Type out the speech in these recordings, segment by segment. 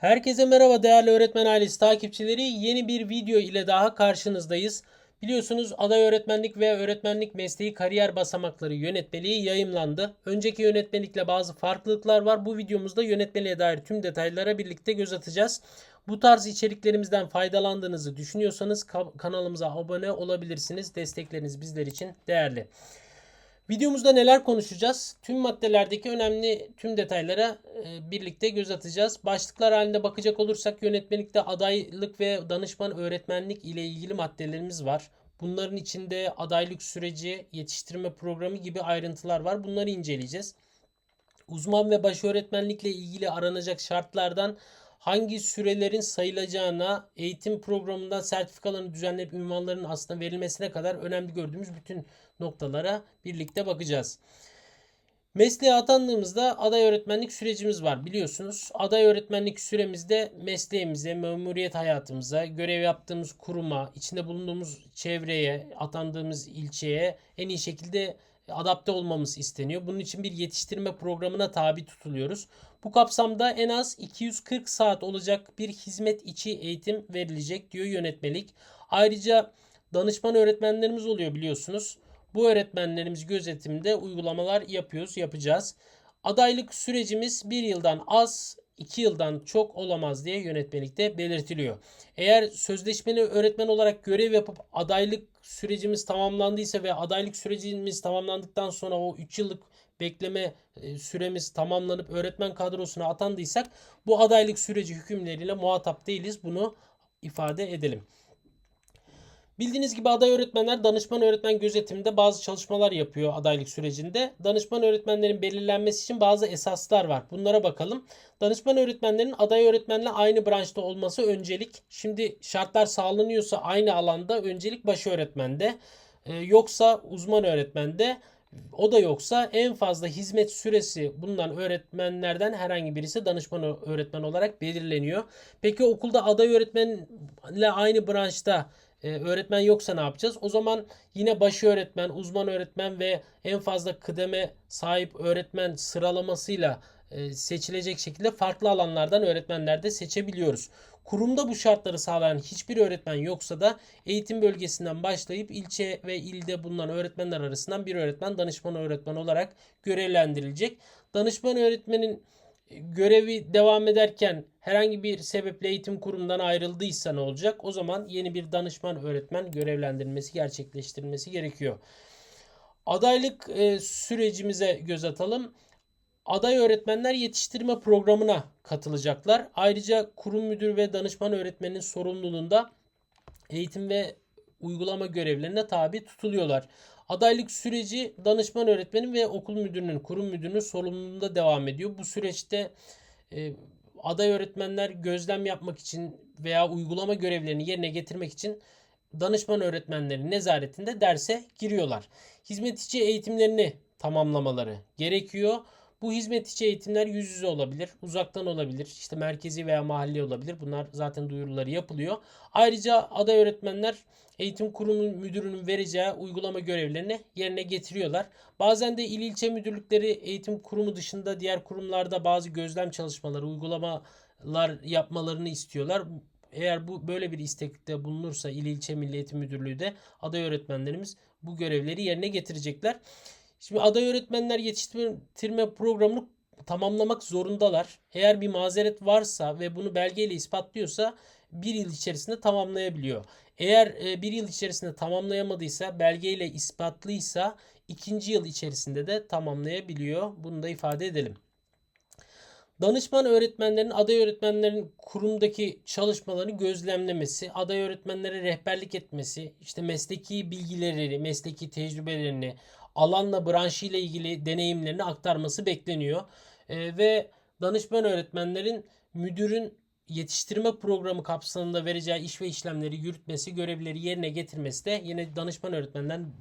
Herkese merhaba değerli öğretmen ailesi takipçileri. Yeni bir video ile daha karşınızdayız. Biliyorsunuz aday öğretmenlik ve öğretmenlik mesleği kariyer basamakları yönetmeliği yayımlandı. Önceki yönetmelikle bazı farklılıklar var. Bu videomuzda yönetmeliğe dair tüm detaylara birlikte göz atacağız. Bu tarz içeriklerimizden faydalandığınızı düşünüyorsanız ka- kanalımıza abone olabilirsiniz. Destekleriniz bizler için değerli. Videomuzda neler konuşacağız? Tüm maddelerdeki önemli tüm detaylara e, birlikte göz atacağız. Başlıklar halinde bakacak olursak yönetmelikte adaylık ve danışman öğretmenlik ile ilgili maddelerimiz var. Bunların içinde adaylık süreci, yetiştirme programı gibi ayrıntılar var. Bunları inceleyeceğiz. Uzman ve baş öğretmenlikle ilgili aranacak şartlardan hangi sürelerin sayılacağına, eğitim programından sertifikaların düzenlenip ünvanların aslında verilmesine kadar önemli gördüğümüz bütün noktalara birlikte bakacağız. Mesleğe atandığımızda aday öğretmenlik sürecimiz var biliyorsunuz. Aday öğretmenlik süremizde mesleğimize, memuriyet hayatımıza, görev yaptığımız kuruma, içinde bulunduğumuz çevreye, atandığımız ilçeye en iyi şekilde adapte olmamız isteniyor. Bunun için bir yetiştirme programına tabi tutuluyoruz. Bu kapsamda en az 240 saat olacak bir hizmet içi eğitim verilecek diyor yönetmelik. Ayrıca danışman öğretmenlerimiz oluyor biliyorsunuz. Bu öğretmenlerimiz gözetiminde uygulamalar yapıyoruz, yapacağız. Adaylık sürecimiz bir yıldan az, iki yıldan çok olamaz diye yönetmelikte belirtiliyor. Eğer sözleşmeli öğretmen olarak görev yapıp adaylık sürecimiz tamamlandıysa ve adaylık sürecimiz tamamlandıktan sonra o 3 yıllık bekleme e, süremiz tamamlanıp öğretmen kadrosuna atandıysak bu adaylık süreci hükümleriyle muhatap değiliz. Bunu ifade edelim. Bildiğiniz gibi aday öğretmenler danışman öğretmen gözetiminde bazı çalışmalar yapıyor adaylık sürecinde. Danışman öğretmenlerin belirlenmesi için bazı esaslar var. Bunlara bakalım. Danışman öğretmenlerin aday öğretmenle aynı branşta olması öncelik. Şimdi şartlar sağlanıyorsa aynı alanda öncelik baş öğretmende. Ee, yoksa uzman öğretmende. O da yoksa en fazla hizmet süresi bulunan öğretmenlerden herhangi birisi danışman öğretmen olarak belirleniyor. Peki okulda aday öğretmenle aynı branşta e, öğretmen yoksa ne yapacağız? O zaman yine başı öğretmen, uzman öğretmen ve en fazla kıdeme sahip öğretmen sıralamasıyla e, seçilecek şekilde farklı alanlardan öğretmenler de seçebiliyoruz. Kurumda bu şartları sağlayan hiçbir öğretmen yoksa da eğitim bölgesinden başlayıp ilçe ve ilde bulunan öğretmenler arasından bir öğretmen danışman öğretmen olarak görevlendirilecek. Danışman öğretmenin görevi devam ederken herhangi bir sebeple eğitim kurumundan ayrıldıysa ne olacak? O zaman yeni bir danışman öğretmen görevlendirilmesi gerçekleştirilmesi gerekiyor. Adaylık e, sürecimize göz atalım. Aday öğretmenler yetiştirme programına katılacaklar. Ayrıca kurum müdür ve danışman öğretmenin sorumluluğunda eğitim ve uygulama görevlerine tabi tutuluyorlar. Adaylık süreci danışman öğretmenin ve okul müdürünün, kurum müdürünün sorumluluğunda devam ediyor. Bu süreçte e, aday öğretmenler gözlem yapmak için veya uygulama görevlerini yerine getirmek için danışman öğretmenlerin nezaretinde derse giriyorlar. Hizmet içi eğitimlerini tamamlamaları gerekiyor. Bu hizmet içi eğitimler yüz yüze olabilir, uzaktan olabilir, işte merkezi veya mahalli olabilir. Bunlar zaten duyuruları yapılıyor. Ayrıca aday öğretmenler eğitim kurumu müdürünün vereceği uygulama görevlerini yerine getiriyorlar. Bazen de il ilçe müdürlükleri eğitim kurumu dışında diğer kurumlarda bazı gözlem çalışmaları, uygulamalar yapmalarını istiyorlar. Eğer bu böyle bir istekte bulunursa il ilçe milli eğitim müdürlüğü de aday öğretmenlerimiz bu görevleri yerine getirecekler. Şimdi aday öğretmenler yetiştirme programını tamamlamak zorundalar. Eğer bir mazeret varsa ve bunu belgeyle ispatlıyorsa bir yıl içerisinde tamamlayabiliyor. Eğer e, bir yıl içerisinde tamamlayamadıysa belgeyle ispatlıysa ikinci yıl içerisinde de tamamlayabiliyor. Bunu da ifade edelim. Danışman öğretmenlerin aday öğretmenlerin kurumdaki çalışmalarını gözlemlemesi, aday öğretmenlere rehberlik etmesi, işte mesleki bilgileri, mesleki tecrübelerini, alanla branşıyla ilgili deneyimlerini aktarması bekleniyor. E, ve danışman öğretmenlerin müdürün yetiştirme programı kapsamında vereceği iş ve işlemleri yürütmesi, görevleri yerine getirmesi de yine danışman öğretmenden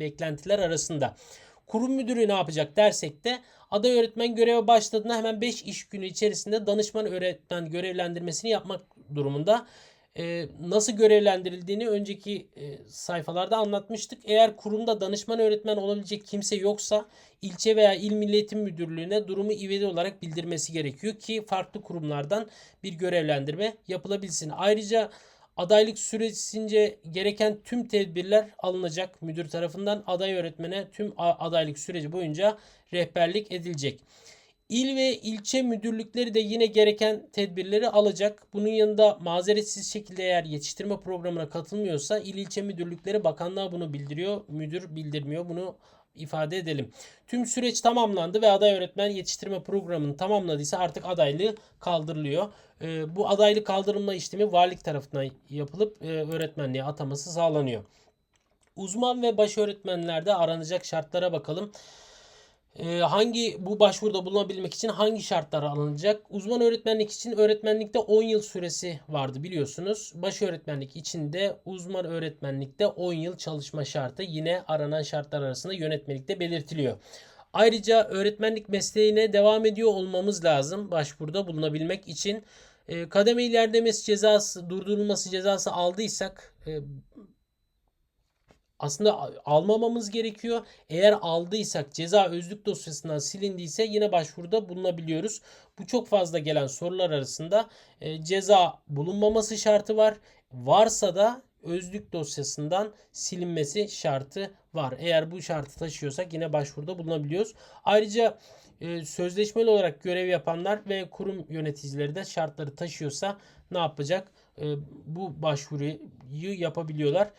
beklentiler arasında. Kurum müdürü ne yapacak dersek de aday öğretmen göreve başladığında hemen 5 iş günü içerisinde danışman öğretmen görevlendirmesini yapmak durumunda. E, nasıl görevlendirildiğini önceki e, sayfalarda anlatmıştık. Eğer kurumda danışman öğretmen olabilecek kimse yoksa ilçe veya il milli eğitim müdürlüğüne durumu ivedi olarak bildirmesi gerekiyor ki farklı kurumlardan bir görevlendirme yapılabilsin. Ayrıca adaylık süresince gereken tüm tedbirler alınacak müdür tarafından aday öğretmene tüm adaylık süreci boyunca rehberlik edilecek. İl ve ilçe müdürlükleri de yine gereken tedbirleri alacak. Bunun yanında mazeretsiz şekilde eğer yetiştirme programına katılmıyorsa il ilçe müdürlükleri bakanlığa bunu bildiriyor. Müdür bildirmiyor. Bunu ifade edelim. Tüm süreç tamamlandı ve aday öğretmen yetiştirme programını tamamladıysa artık adaylığı kaldırılıyor. Ee, bu adaylık kaldırılma işlemi valilik tarafından yapılıp e, öğretmenliğe ataması sağlanıyor. Uzman ve baş öğretmenlerde aranacak şartlara bakalım. Ee, hangi bu başvuruda bulunabilmek için hangi şartlar alınacak? Uzman öğretmenlik için öğretmenlikte 10 yıl süresi vardı biliyorsunuz. Baş öğretmenlik için de uzman öğretmenlikte 10 yıl çalışma şartı yine aranan şartlar arasında yönetmelikte belirtiliyor. Ayrıca öğretmenlik mesleğine devam ediyor olmamız lazım başvuruda bulunabilmek için. E, kademe ilerlemesi cezası, durdurulması cezası aldıysak e, aslında almamamız gerekiyor. Eğer aldıysak ceza özlük dosyasından silindiyse yine başvuruda bulunabiliyoruz. Bu çok fazla gelen sorular arasında e, ceza bulunmaması şartı var. Varsa da özlük dosyasından silinmesi şartı var. Eğer bu şartı taşıyorsak yine başvuruda bulunabiliyoruz. Ayrıca e, sözleşmeli olarak görev yapanlar ve kurum yöneticileri de şartları taşıyorsa ne yapacak? E, bu başvuruyu yapabiliyorlar.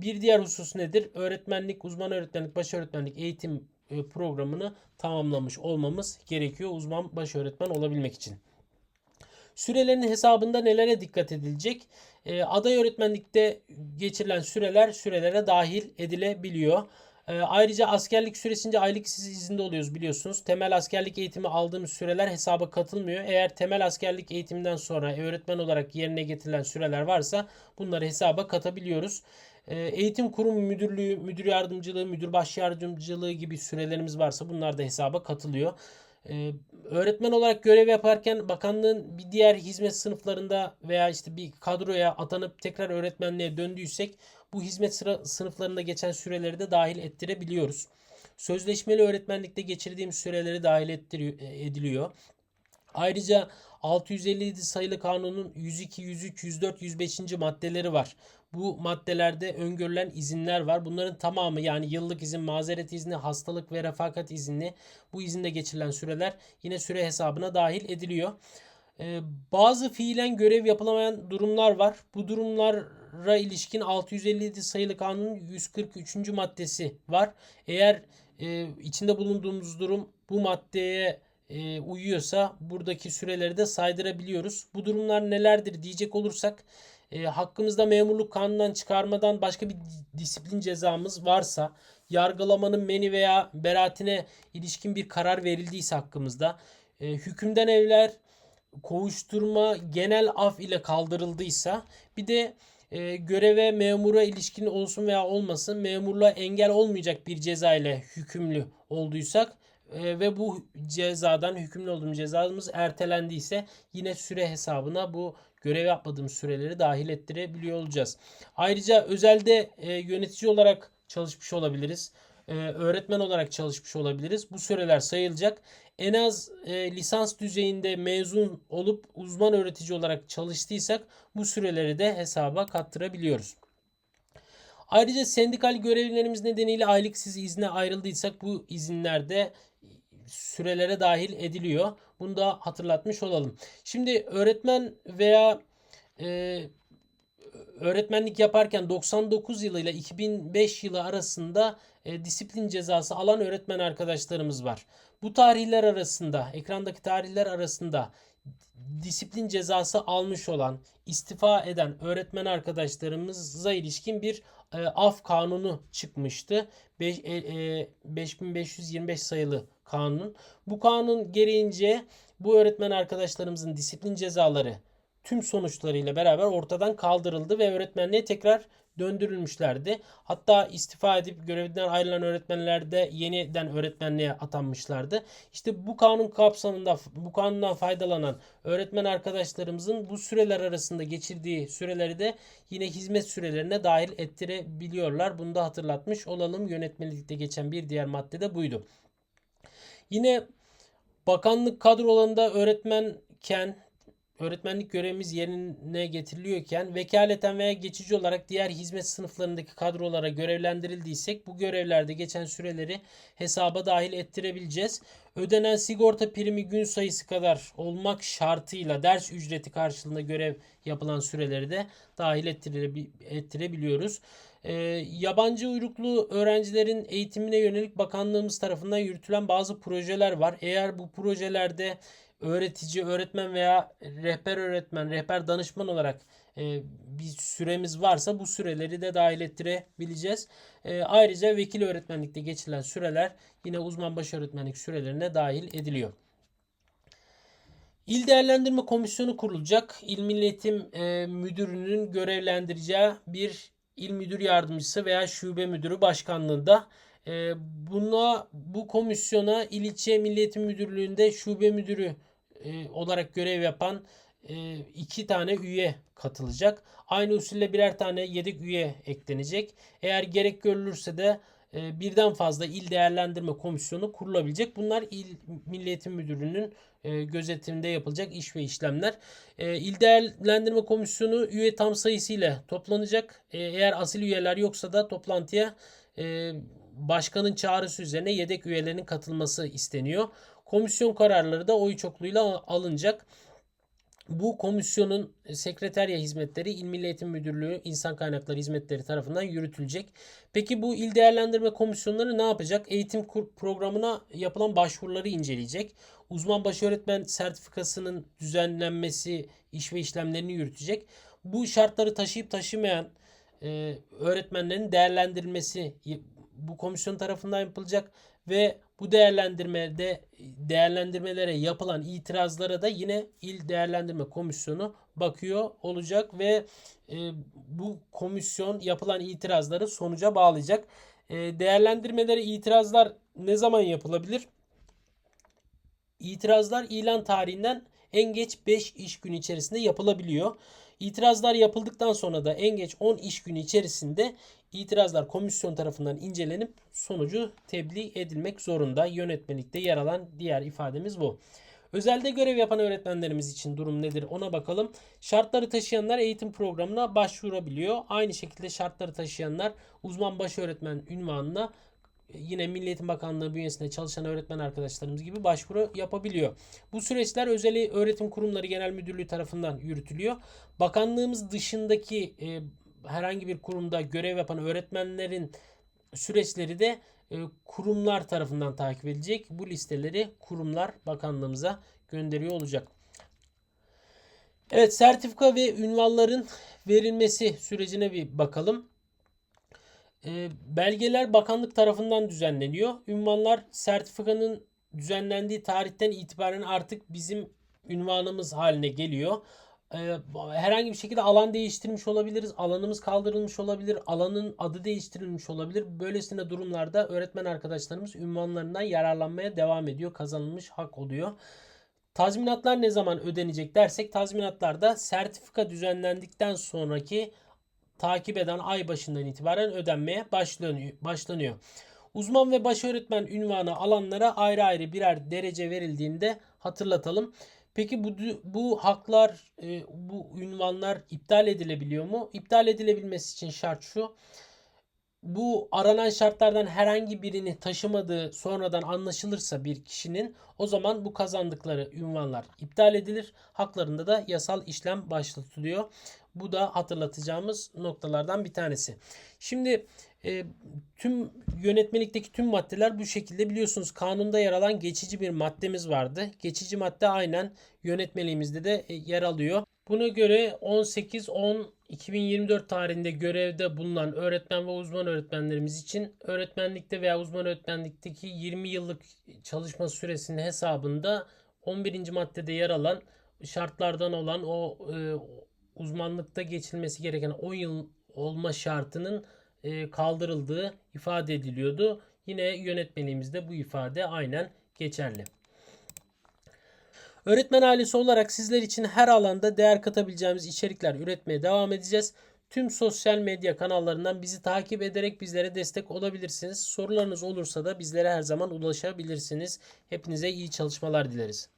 Bir diğer husus nedir? Öğretmenlik, uzman öğretmenlik, baş öğretmenlik eğitim e, programını tamamlamış olmamız gerekiyor uzman baş öğretmen olabilmek için. Sürelerin hesabında nelere dikkat edilecek? E, aday öğretmenlikte geçirilen süreler sürelere dahil edilebiliyor. E, ayrıca askerlik süresince aylık izinde oluyoruz biliyorsunuz. Temel askerlik eğitimi aldığımız süreler hesaba katılmıyor. Eğer temel askerlik eğitiminden sonra öğretmen olarak yerine getirilen süreler varsa bunları hesaba katabiliyoruz. E, eğitim kurum müdürlüğü, müdür yardımcılığı, müdür baş yardımcılığı gibi sürelerimiz varsa bunlar da hesaba katılıyor. Ee, öğretmen olarak görev yaparken bakanlığın bir diğer hizmet sınıflarında veya işte bir kadroya atanıp tekrar öğretmenliğe döndüysek bu hizmet sıra, sınıflarında geçen süreleri de dahil ettirebiliyoruz. Sözleşmeli öğretmenlikte geçirdiğim süreleri dahil ettiriyor, ediliyor. Ayrıca 657 sayılı kanunun 102, 103, 104, 105. maddeleri var. Bu maddelerde öngörülen izinler var. Bunların tamamı yani yıllık izin, mazeret izni, hastalık ve refakat izni bu izinde geçirilen süreler yine süre hesabına dahil ediliyor. Ee, bazı fiilen görev yapılamayan durumlar var. Bu durumlara ilişkin 657 sayılı kanunun 143. maddesi var. Eğer e, içinde bulunduğumuz durum bu maddeye e, uyuyorsa buradaki süreleri de saydırabiliyoruz. Bu durumlar nelerdir diyecek olursak e, hakkımızda memurluk kanundan çıkarmadan başka bir disiplin cezamız varsa yargılamanın meni veya beraatine ilişkin bir karar verildiyse hakkımızda e, hükümden evler kovuşturma genel af ile kaldırıldıysa bir de e, göreve memura ilişkin olsun veya olmasın memurluğa engel olmayacak bir ceza ile hükümlü olduysak e, ve bu cezadan hükümlü olduğumuz cezamız ertelendiyse yine süre hesabına bu görev yapmadığımız süreleri dahil ettirebiliyor olacağız. Ayrıca özelde e, yönetici olarak çalışmış olabiliriz. E, öğretmen olarak çalışmış olabiliriz. Bu süreler sayılacak. En az e, lisans düzeyinde mezun olup uzman öğretici olarak çalıştıysak bu süreleri de hesaba kattırabiliyoruz. Ayrıca sendikal görevlerimiz nedeniyle aylıksız izne ayrıldıysak bu izinlerde sürelere dahil ediliyor. Bunu da hatırlatmış olalım. Şimdi öğretmen veya e, öğretmenlik yaparken 99 yılı ile 2005 yılı arasında e, disiplin cezası alan öğretmen arkadaşlarımız var. Bu tarihler arasında, ekrandaki tarihler arasında disiplin cezası almış olan, istifa eden öğretmen arkadaşlarımıza ilişkin bir e, af kanunu çıkmıştı. Beş, e, e, 5525 sayılı kanun. Bu kanun gereğince bu öğretmen arkadaşlarımızın disiplin cezaları tüm sonuçlarıyla beraber ortadan kaldırıldı ve öğretmenliğe tekrar döndürülmüşlerdi. Hatta istifa edip görevinden ayrılan öğretmenler de yeniden öğretmenliğe atanmışlardı. İşte bu kanun kapsamında bu kanundan faydalanan öğretmen arkadaşlarımızın bu süreler arasında geçirdiği süreleri de yine hizmet sürelerine dahil ettirebiliyorlar. Bunu da hatırlatmış olalım. Yönetmelikte geçen bir diğer madde de buydu. Yine bakanlık kadrolarında öğretmenken öğretmenlik görevimiz yerine getiriliyorken vekaleten veya geçici olarak diğer hizmet sınıflarındaki kadrolara görevlendirildiysek bu görevlerde geçen süreleri hesaba dahil ettirebileceğiz. Ödenen sigorta primi gün sayısı kadar olmak şartıyla ders ücreti karşılığında görev yapılan süreleri de dahil ettirebiliyoruz. E, yabancı uyruklu öğrencilerin eğitimine yönelik bakanlığımız tarafından yürütülen bazı projeler var. Eğer bu projelerde öğretici, öğretmen veya rehber öğretmen, rehber danışman olarak e, bir süremiz varsa bu süreleri de dahil ettirebileceğiz. E, ayrıca vekil öğretmenlikte geçirilen süreler yine uzman baş öğretmenlik sürelerine dahil ediliyor. İl Değerlendirme Komisyonu kurulacak. İl Milli e, Müdürü'nün görevlendireceği bir il müdür yardımcısı veya şube müdürü başkanlığında e, buna bu komisyona il ilçe Milli Müdürlüğü'nde şube müdürü e, olarak görev yapan e, iki tane üye katılacak. Aynı usulle birer tane yedek üye eklenecek. Eğer gerek görülürse de e, birden fazla il değerlendirme komisyonu kurulabilecek. Bunlar il Milli Müdürlüğü'nün e, gözetiminde yapılacak iş ve işlemler. E, il değerlendirme komisyonu üye tam sayısı ile toplanacak. E, eğer asil üyeler yoksa da toplantıya e, başkanın çağrısı üzerine yedek üyelerinin katılması isteniyor. Komisyon kararları da oy çokluğuyla alınacak. Bu komisyonun sekreterya hizmetleri İl Milli Eğitim Müdürlüğü İnsan Kaynakları Hizmetleri tarafından yürütülecek. Peki bu il değerlendirme komisyonları ne yapacak? Eğitim programına yapılan başvuruları inceleyecek. Uzman başöğretmen sertifikasının düzenlenmesi, iş ve işlemlerini yürütecek. Bu şartları taşıyıp taşımayan e, öğretmenlerin değerlendirilmesi bu komisyon tarafından yapılacak ve bu değerlendirmede değerlendirmelere yapılan itirazlara da yine il değerlendirme komisyonu bakıyor olacak ve e, bu komisyon yapılan itirazları sonuca bağlayacak. E, değerlendirmelere itirazlar ne zaman yapılabilir? İtirazlar ilan tarihinden en geç 5 iş günü içerisinde yapılabiliyor. İtirazlar yapıldıktan sonra da en geç 10 iş günü içerisinde itirazlar komisyon tarafından incelenip sonucu tebliğ edilmek zorunda. Yönetmelikte yer alan diğer ifademiz bu. Özelde görev yapan öğretmenlerimiz için durum nedir ona bakalım. Şartları taşıyanlar eğitim programına başvurabiliyor. Aynı şekilde şartları taşıyanlar uzman baş öğretmen ünvanına yine Milli Eğitim Bakanlığı bünyesinde çalışan öğretmen arkadaşlarımız gibi başvuru yapabiliyor. Bu süreçler özel öğretim kurumları genel müdürlüğü tarafından yürütülüyor. Bakanlığımız dışındaki e, herhangi bir kurumda görev yapan öğretmenlerin süreçleri de e, kurumlar tarafından takip edilecek. Bu listeleri kurumlar bakanlığımıza gönderiyor olacak. Evet sertifika ve ünvanların verilmesi sürecine bir bakalım. E, belgeler bakanlık tarafından düzenleniyor. Ünvanlar sertifikanın düzenlendiği tarihten itibaren artık bizim ünvanımız haline geliyor. E, herhangi bir şekilde alan değiştirmiş olabiliriz. Alanımız kaldırılmış olabilir. Alanın adı değiştirilmiş olabilir. Böylesine durumlarda öğretmen arkadaşlarımız ünvanlarından yararlanmaya devam ediyor. Kazanılmış hak oluyor. Tazminatlar ne zaman ödenecek dersek tazminatlar da sertifika düzenlendikten sonraki takip eden ay başından itibaren ödenmeye başlanıyor. Uzman ve baş öğretmen ünvanı alanlara ayrı ayrı birer derece verildiğinde hatırlatalım. Peki bu bu haklar, e, bu ünvanlar iptal edilebiliyor mu? İptal edilebilmesi için şart şu. Bu aranan şartlardan herhangi birini taşımadığı sonradan anlaşılırsa bir kişinin o zaman bu kazandıkları ünvanlar iptal edilir. Haklarında da yasal işlem başlatılıyor. Bu da hatırlatacağımız noktalardan bir tanesi. Şimdi e, tüm yönetmelikteki tüm maddeler bu şekilde biliyorsunuz kanunda yer alan geçici bir maddemiz vardı. Geçici madde aynen yönetmeliğimizde de e, yer alıyor. Buna göre 18-10-2024 tarihinde görevde bulunan öğretmen ve uzman öğretmenlerimiz için öğretmenlikte veya uzman öğretmenlikteki 20 yıllık çalışma süresinin hesabında 11. maddede yer alan şartlardan olan o e, uzmanlıkta geçilmesi gereken 10 yıl olma şartının e, kaldırıldığı ifade ediliyordu. Yine yönetmeliğimizde bu ifade aynen geçerli. Öğretmen ailesi olarak sizler için her alanda değer katabileceğimiz içerikler üretmeye devam edeceğiz. Tüm sosyal medya kanallarından bizi takip ederek bizlere destek olabilirsiniz. Sorularınız olursa da bizlere her zaman ulaşabilirsiniz. Hepinize iyi çalışmalar dileriz.